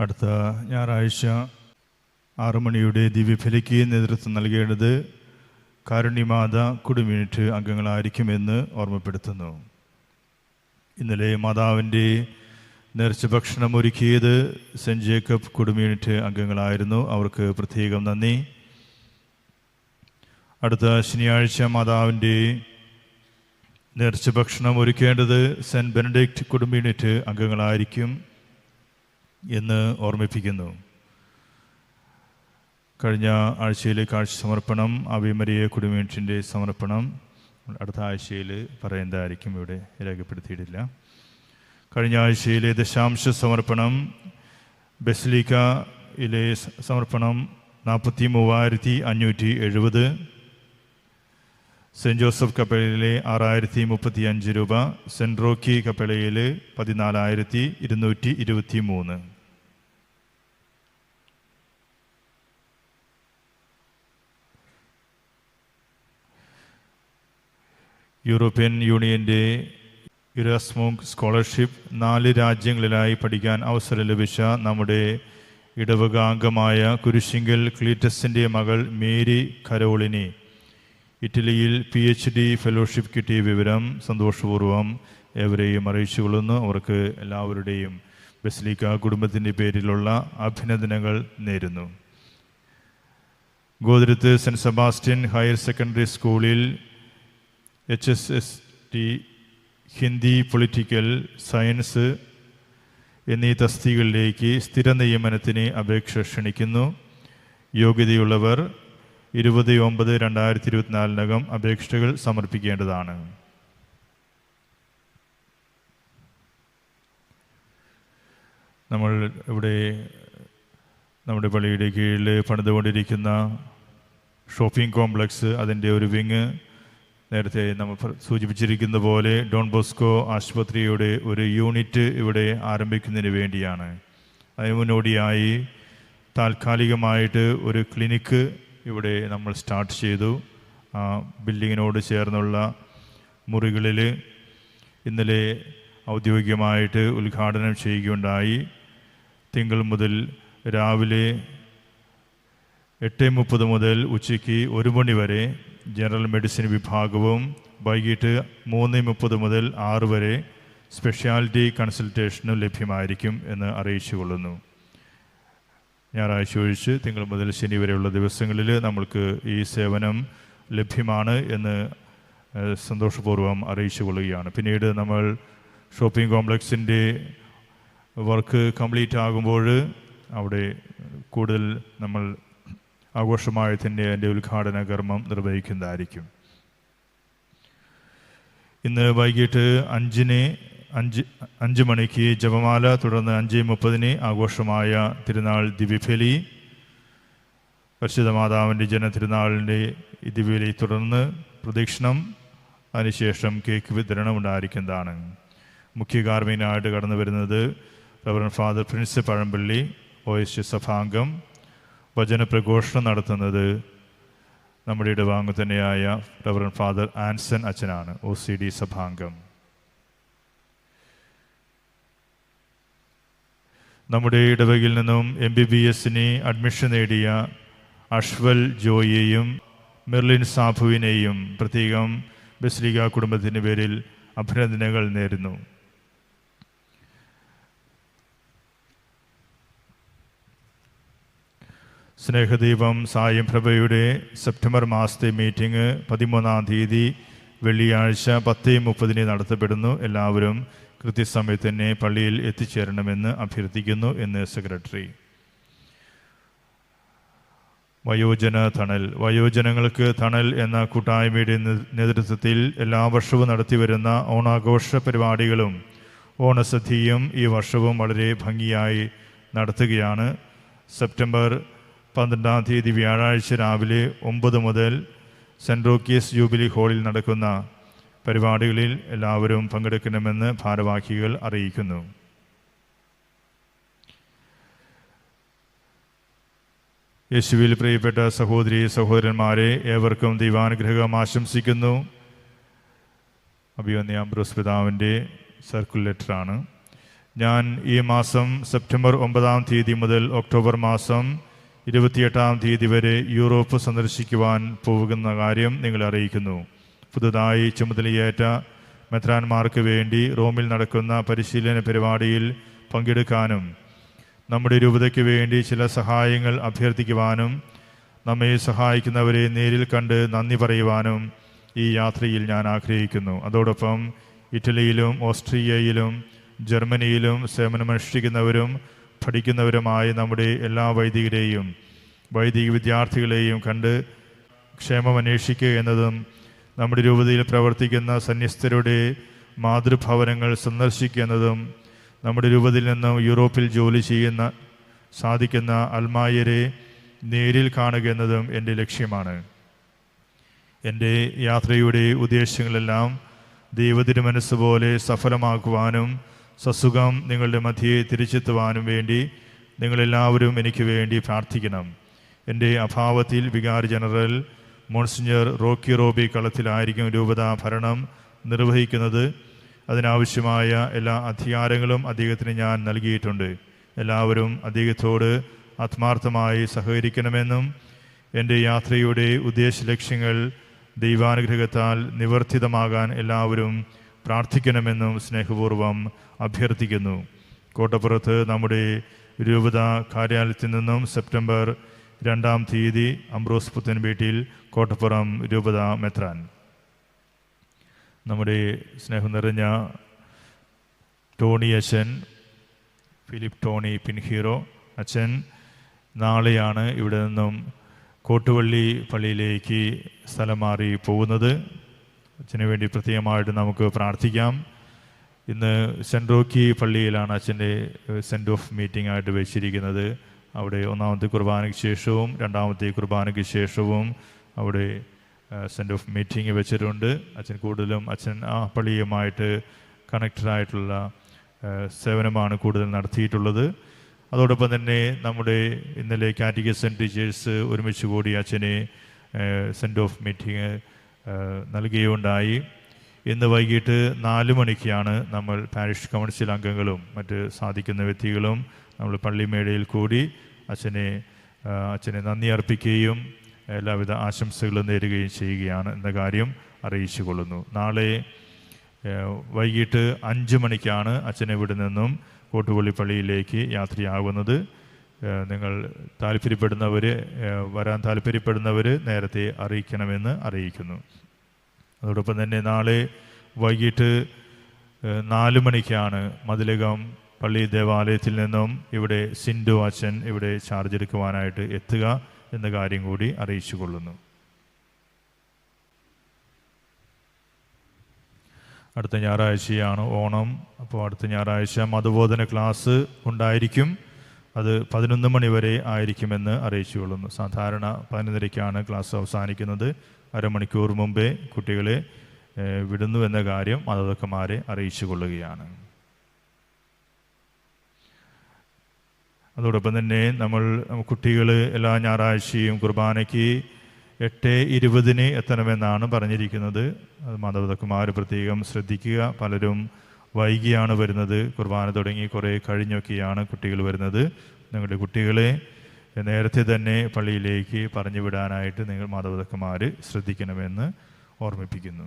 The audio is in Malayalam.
അടുത്ത ഞായറാഴ്ച ആറു മണിയുടെ ദിവ്യഫലിക്ക് നേതൃത്വം നൽകേണ്ടത് കാരുണ്യമാത കുടുംബിനിറ്റ് അംഗങ്ങളായിരിക്കുമെന്ന് ഓർമ്മപ്പെടുത്തുന്നു. ഇന്നലെ മാതാവിന്റെ നേർച്ച ഭക്ഷണം ഒരുക്കിയത് സെന്റ് ജേക്കബ് കുടുംബിനിറ്റ് അംഗങ്ങളായിരുന്നു. അവർക്ക് പ്രത്യേകം നന്ദി. അടുത്ത ശനിയാഴ്ച മാതാവിന്റെ നേർച്ച ഭക്ഷണം ഒരുക്കേണ്ടത് സെന്റ് ബെനഡിക്റ്റ് കുടുംബിനിറ്റ് അംഗങ്ങളായിരിക്കും. എന്ന് ഓർമ്മിപ്പിക്കുന്നു. കഴിഞ്ഞ ആഴ്ചയിലെ കാഴ്ച സമർപ്പണം അഭിമരിയ കുടുംബിനിറ്റിന്റെ സമർപ്പണം അടുത്ത ആഴ്ചയിൽ പറയുന്നതായിരിക്കും ഇവിടെ രേഖപ്പെടുത്തിയിട്ടില്ല. കഴിഞ്ഞ ആഴ്ചയിലെ ദശാംശ സമർപ്പണം ബെസ്ലിക്കയിലെ സമർപ്പണം നാൽപ്പത്തി മൂവായിരത്തി അഞ്ഞൂറ്റി എഴുപത് സെന്റ് ജോസഫ് കപ്പലയിലെ ആറായിരത്തി മുപ്പത്തി അഞ്ച് രൂപ സെന്റ് റോക്കി കപ്പലയിൽ പതിനാലായിരത്തി ഇരുന്നൂറ്റി ഇരുപത്തി മൂന്ന് യൂറോപ്യൻ യൂണിയന്റെ ഇറാസ്മോങ് സ്കോളർഷിപ്പ് നാല് രാജ്യങ്ങളിലായി പഠിക്കാൻ അവസരം ലഭിച്ച നമ്മുടെ ഇടവകാംഗമായ കുരിശിങ്കൽ ക്ലീറ്റസിന്റെ മകൾ മേരി കരോളിനി ഇറ്റലിയിൽ പി എച്ച് ഡി ഫെലോഷിപ്പ് കിട്ടിയ വിവരം സന്തോഷപൂർവം ഏവരെയും അറിയിച്ചു കൊള്ളുന്നു. അവർക്ക് എല്ലാവരുടെയും ബസ്ലിക്ക കുടുംബത്തിന്റെ പേരിലുള്ള അഭിനന്ദനങ്ങൾ നേരുന്നു. ഗോതിരത്ത് സെന്റ് സെബാസ്റ്റ്യൻ ഹയർ സെക്കൻഡറി സ്കൂളിൽ H S S T Hindi political science എന്നീ തസ്തികളിലേക്ക് സ്ഥിര നിയമനത്തിന് അപേക്ഷ ക്ഷണിക്കുന്നു. യോഗ്യതയുള്ളവർ ഇരുപത് ഒമ്പത് രണ്ടായിരത്തി ഇരുപത്തിനാലിനകം അപേക്ഷകൾ സമർപ്പിക്കേണ്ടതാണ്. നമ്മൾ ഇവിടെ നമ്മുടെ പള്ളിയുടെ കീഴിൽ പണിതുകൊണ്ടിരിക്കുന്ന ഷോപ്പിംഗ് കോംപ്ലക്സ് അതിന്റെ ഒരു വിങ് നേരത്തെ നമ്മൾ സൂചിപ്പിച്ചിരിക്കുന്ന പോലെ ഡോൺ ബോസ്കോ ആശുപത്രിയുടെ ഒരു യൂണിറ്റ് ഇവിടെ ആരംഭിക്കുന്നതിന് വേണ്ടിയാണ്. അതിന് മുന്നോടിയായി താൽക്കാലികമായിട്ട് ഒരു ക്ലിനിക്ക് ഇവിടെ നമ്മൾ സ്റ്റാർട്ട് ചെയ്തു. ആ ബിൽഡിങ്ങിനോട് ചേർന്നുള്ള മുറികളിൽ ഇന്നലെ ഔദ്യോഗികമായിട്ട് ഉദ്ഘാടനം ചെയ്യുകയുണ്ടായി. തിങ്കൾ മുതൽ രാവിലെ എട്ട് മുപ്പത് മുതൽ ഉച്ചയ്ക്ക് ഒരു മണി വരെ ജനറൽ മെഡിസിൻ വിഭാഗവും വൈകിട്ട് മൂന്ന് മുപ്പത് മുതൽ ആറ് വരെ സ്പെഷ്യാലിറ്റി കൺസൾട്ടേഷനും ലഭ്യമായിരിക്കും എന്ന് അറിയിച്ചു കൊള്ളുന്നു ഞായറാഴ്ച ഒഴിച്ച് തിങ്കൾ മുതൽ ശനി വരെയുള്ള ദിവസങ്ങളിൽ നമ്മൾക്ക് ഈ സേവനം ലഭ്യമാണ് എന്ന് സന്തോഷപൂർവം അറിയിച്ചു കൊള്ളുകയാണ്. പിന്നീട് നമ്മൾ ഷോപ്പിംഗ് കോംപ്ലക്സിന്റെ വർക്ക് കംപ്ലീറ്റ് ആകുമ്പോൾ അവിടെ കൂടുതൽ നമ്മൾ ആഘോഷമായി തന്നെ അതിന്റെ ഉദ്ഘാടന കർമ്മം നിർവഹിക്കുന്നതായിരിക്കും. ഇന്ന് വൈകിട്ട് അഞ്ചിന് അഞ്ച് അഞ്ച് മണിക്ക് ജപമാല തുടർന്ന് അഞ്ച് മുപ്പതിന് ആഘോഷമായ തിരുനാൾ ദിവ്യഫലി. പരിശുദ്ധ മാതാവിന്റെ ജനതിരുനാളിന്റെ ദിവ്യലി തുടർന്ന് പ്രദക്ഷിണം. അതിനുശേഷം കേക്ക് വിതരണം ഉണ്ടായിരിക്കുന്നതാണ്. മുഖ്യ കാർമ്മികനായിട്ട് കടന്നു വരുന്നത് reverend father Prince Pazhampally O S സഭാംഗം. വചനപ്രഘോഷണം നടത്തുന്നത് നമ്മുടെ ഇടവാങ്ങു തന്നെയായ റവറൻ ഫാദർ ആൻസൺ അച്ഛനാണ് ഒ സി ഡി സഭാംഗം. നമ്മുടെ ഇടവകയിൽ നിന്നും എം ബി ബി എസിന് അഡ്മിഷൻ നേടിയ അഷ്വൽ ജോയിയെയും മെർലിൻ സാഫുവിനെയും പ്രത്യേകം ബസ്ലിക കുടുംബത്തിന്റെ പേരിൽ അഭിനന്ദനങ്ങൾ നേരുന്നു. സ്നേഹദീപം സായം പ്രഭയുടെ സെപ്റ്റംബർ മാസത്തെ മീറ്റിംഗ് പതിമൂന്നാം തീയതി വെള്ളിയാഴ്ച പത്ത് മുപ്പതിന് നടത്തപ്പെടുന്നു. എല്ലാവരും കൃത്യസമയത്ത് തന്നെ പള്ളിയിൽ എത്തിച്ചേരണമെന്ന് അഭ്യർത്ഥിക്കുന്നു എന്ന് സെക്രട്ടറി. വയോജന തണൽ. വയോജനങ്ങൾക്ക് തണൽ എന്ന കൂട്ടായ്മയുടെ നേതൃത്വത്തിൽ എല്ലാ വർഷവും നടത്തിവരുന്ന ഓണാഘോഷ പരിപാടികളും ഓണസദ്യയും ഈ വർഷവും വളരെ ഭംഗിയായി നടത്തുകയാണ്. സെപ്റ്റംബർ പന്ത്രണ്ടാം തീയതി വ്യാഴാഴ്ച രാവിലെ ഒമ്പത് മുതൽ സെന്റ് റോക്കീസ് ജൂബിലി ഹാളിൽ നടക്കുന്ന പരിപാടികളിൽ എല്ലാവരും പങ്കെടുക്കണമെന്ന് ഭാരവാഹികൾ അറിയിക്കുന്നു. യേശുവിൽ പ്രിയപ്പെട്ട സഹോദരി സഹോദരന്മാരെ ഏവർക്കും ദൈവാനുഗ്രഹം ആശംസിക്കുന്നു. അഭിവന്യ അംബ്രോസ് പിതാവിന്റെ സർക്കുലേറ്ററാണ് ഞാൻ ഈ മാസം സെപ്റ്റംബർ ഒമ്പതാം തീയതി മുതൽ ഒക്ടോബർ മാസം ഇരുപത്തിയെട്ടാം തീയതി വരെ യൂറോപ്പ് സന്ദർശിക്കുവാൻ പോകുന്ന കാര്യം നിങ്ങളെ അറിയിക്കുന്നു. പുതുതായി ചുമതലയേറ്റ മെത്രാന്മാർക്ക് വേണ്ടി റോമിൽ നടക്കുന്ന പരിശീലന പരിപാടിയിൽ പങ്കെടുക്കാനും നമ്മുടെ രൂപതയ്ക്ക് വേണ്ടി ചില സഹായങ്ങൾ അഭ്യർത്ഥിക്കുവാനും നമ്മെ സഹായിക്കുന്നവരെ നേരിൽ കണ്ട് നന്ദി പറയുവാനും ഈ യാത്രയിൽ ഞാൻ ആഗ്രഹിക്കുന്നു. അതോടൊപ്പം ഇറ്റലിയിലും ഓസ്ട്രിയയിലും ജർമ്മനിയിലും സേവനമനുഷ്ഠിക്കുന്നവരും പഠിക്കുന്നവരുമായ നമ്മുടെ എല്ലാ വൈദികരെയും വൈദിക വിദ്യാർത്ഥികളെയും കണ്ട് ക്ഷേമം അന്വേഷിക്കുക എന്നതും നമ്മുടെ രൂപതയിൽ പ്രവർത്തിക്കുന്ന സന്യസ്തരുടെ മാതൃഭവനങ്ങൾ സന്ദർശിക്കുന്നതും നമ്മുടെ രൂപതയിൽ നിന്നും യൂറോപ്പിൽ ജോലി ചെയ്യുന്ന സാധിക്കുന്ന അൽമായരെ നേരിൽ കാണുക എന്നതും എന്റെ ലക്ഷ്യമാണ്. എന്റെ യാത്രയുടെ ഉദ്ദേശങ്ങളെല്ലാം ദൈവത്തിന്റെ മനസ്സ് പോലെ സഫലമാക്കുവാനും സസുഖം നിങ്ങളുടെ മധ്യയെ തിരിച്ചെത്തുവാനും വേണ്ടി നിങ്ങളെല്ലാവരും എനിക്ക് വേണ്ടി പ്രാർത്ഥിക്കണം. എന്റെ അഭാവത്തിൽ vicar general monsignor Rocky Robi കളത്തിലായിരിക്കും രൂപത ഭരണം നിർവഹിക്കുന്നത്. അതിനാവശ്യമായ എല്ലാ അധികാരങ്ങളും അദ്ദേഹത്തിന് ഞാൻ നൽകിയിട്ടുണ്ട്. എല്ലാവരും അദ്ദേഹത്തോട് ആത്മാർത്ഥമായി സഹകരിക്കണമെന്നും എന്റെ യാത്രയുടെ ഉദ്ദേശ ലക്ഷ്യങ്ങൾ ദൈവാനുഗ്രഹത്താൽ നിവർത്തിതമാകാൻ എല്ലാവരും പ്രാർത്ഥിക്കണമെന്നും സ്നേഹപൂർവം അഭ്യർത്ഥിക്കുന്നു. കോട്ടപ്പുറത്ത് നമ്മുടെ രൂപത കാര്യാലയത്തിൽ നിന്നും സെപ്റ്റംബർ രണ്ടാം തീയതി അംബ്രോസ് പുത്തൻ വീട്ടിൽ കോട്ടപ്പുറം രൂപത മെത്രാൻ. നമ്മുടെ സ്നേഹം നിറഞ്ഞ ടോണി അച്ഛൻ ഫിലിപ്പ് ടോണി പിൻഹീറോ അച്ഛൻ നാളെയാണ് ഇവിടെ നിന്നും കോട്ടുവള്ളി പള്ളിയിലേക്ക് സ്ഥലം മാറി പോകുന്നത്. അച്ഛന് വേണ്ടി പ്രത്യേകമായിട്ട് നമുക്ക് പ്രാർത്ഥിക്കാം. ഇന്ന് സെന്റ് റോക്കി പള്ളിയിലാണ് അച്ഛന്റെ സെന്റ് ഓഫ് മീറ്റിംഗ് ആയിട്ട് വെച്ചിരിക്കുന്നത്. അവിടെ ഒന്നാമത്തെ കുർബാനയ്ക്ക് ശേഷവും രണ്ടാമത്തെ കുർബാനയ്ക്ക് ശേഷവും അവിടെ സെന്റ് ഓഫ് മീറ്റിംഗ് വെച്ചിട്ടുണ്ട്. അച്ഛൻ കൂടുതലും അച്ഛൻ ആ പള്ളിയുമായിട്ട് കണക്റ്റഡായിട്ടുള്ള സേവനമാണ് കൂടുതൽ നടത്തിയിട്ടുള്ളത്. അതോടൊപ്പം തന്നെ നമ്മുടെ ഇന്നലെ കാറ്റഗിസൺ ടീച്ചേഴ്സ് ഒരുമിച്ച് കൂടി അച്ഛനെ സെന്റ് ഓഫ് മീറ്റിംഗ് നൽകുകയുണ്ടായി ഇന്ന് വൈകിട്ട് നാല് മണിക്കാണ് നമ്മൾ പാരിഷ് കൗൺസിൽ അംഗങ്ങളും മറ്റ് സാധിക്കുന്ന വ്യക്തികളും നമ്മൾ പള്ളിമേടയിൽ കൂടി അച്ഛനെ അച്ഛനെ നന്ദി അർപ്പിക്കുകയും എല്ലാവിധ ആശംസകളും നേരുകയും ചെയ്യുകയാണ് എന്ന കാര്യം അറിയിച്ചു കൊള്ളുന്നു നാളെ വൈകിട്ട് അഞ്ച് മണിക്കാണ് അച്ഛനെ ഇവിടെ നിന്നും കോട്ടുപള്ളി പള്ളിയിലേക്ക് യാത്രയാകുന്നത് നിങ്ങൾ താല്പര്യപ്പെടുന്നവർ വരാൻ താല്പര്യപ്പെടുന്നവർ നേരത്തെ അറിയിക്കണമെന്ന് അറിയിക്കുന്നു. അതോടൊപ്പം തന്നെ നാളെ വൈകിട്ട് നാല് മണിക്കാണ് മതിലകം പള്ളി ദേവാലയത്തിൽ നിന്നും ഇവിടെ സിൻഡു അച്ഛൻ ഇവിടെ ചാർജ് എടുക്കുവാനായിട്ട് എത്തുക എന്ന കാര്യം കൂടി അറിയിച്ചു കൊള്ളുന്നു അടുത്ത ഞായറാഴ്ചയാണ് ഓണം. അപ്പോൾ അടുത്ത ഞായറാഴ്ച മതബോധന ക്ലാസ് ഉണ്ടായിരിക്കും. അത് പതിനൊന്ന് മണി വരെ ആയിരിക്കുമെന്ന് അറിയിച്ചു കൊള്ളുന്നു സാധാരണ പതിനൊന്നരയ്ക്കാണ് ക്ലാസ് അവസാനിക്കുന്നത്. അരമണിക്കൂർ മുമ്പേ കുട്ടികളെ വിടുന്നു എന്ന കാര്യം മാതാപിതാക്കന്മാരെ അറിയിച്ചു കൊള്ളുകയാണ് അതോടൊപ്പം തന്നെ നമ്മൾ കുട്ടികൾ എല്ലാ ഞായറാഴ്ചയും കുർബാനയ്ക്ക് എട്ട് ഇരുപതിന് എത്തണമെന്നാണ് പറഞ്ഞിരിക്കുന്നത്. അത് മാതാപിതാക്കന്മാർ പ്രത്യേകം ശ്രദ്ധിക്കുക. പലരും വൈകിയാണ് വരുന്നത്. കുർബാന തുടങ്ങി കുറേ കഴിഞ്ഞൊക്കെയാണ് കുട്ടികൾ വരുന്നത്. നിങ്ങളുടെ കുട്ടികളെ നേരത്തെ തന്നെ പള്ളിയിലേക്ക് പറഞ്ഞു വിടാനായിട്ട് നിങ്ങൾ മാധവതക്കുമാർ ശ്രദ്ധിക്കണമെന്ന് ഓർമ്മിപ്പിക്കുന്നു.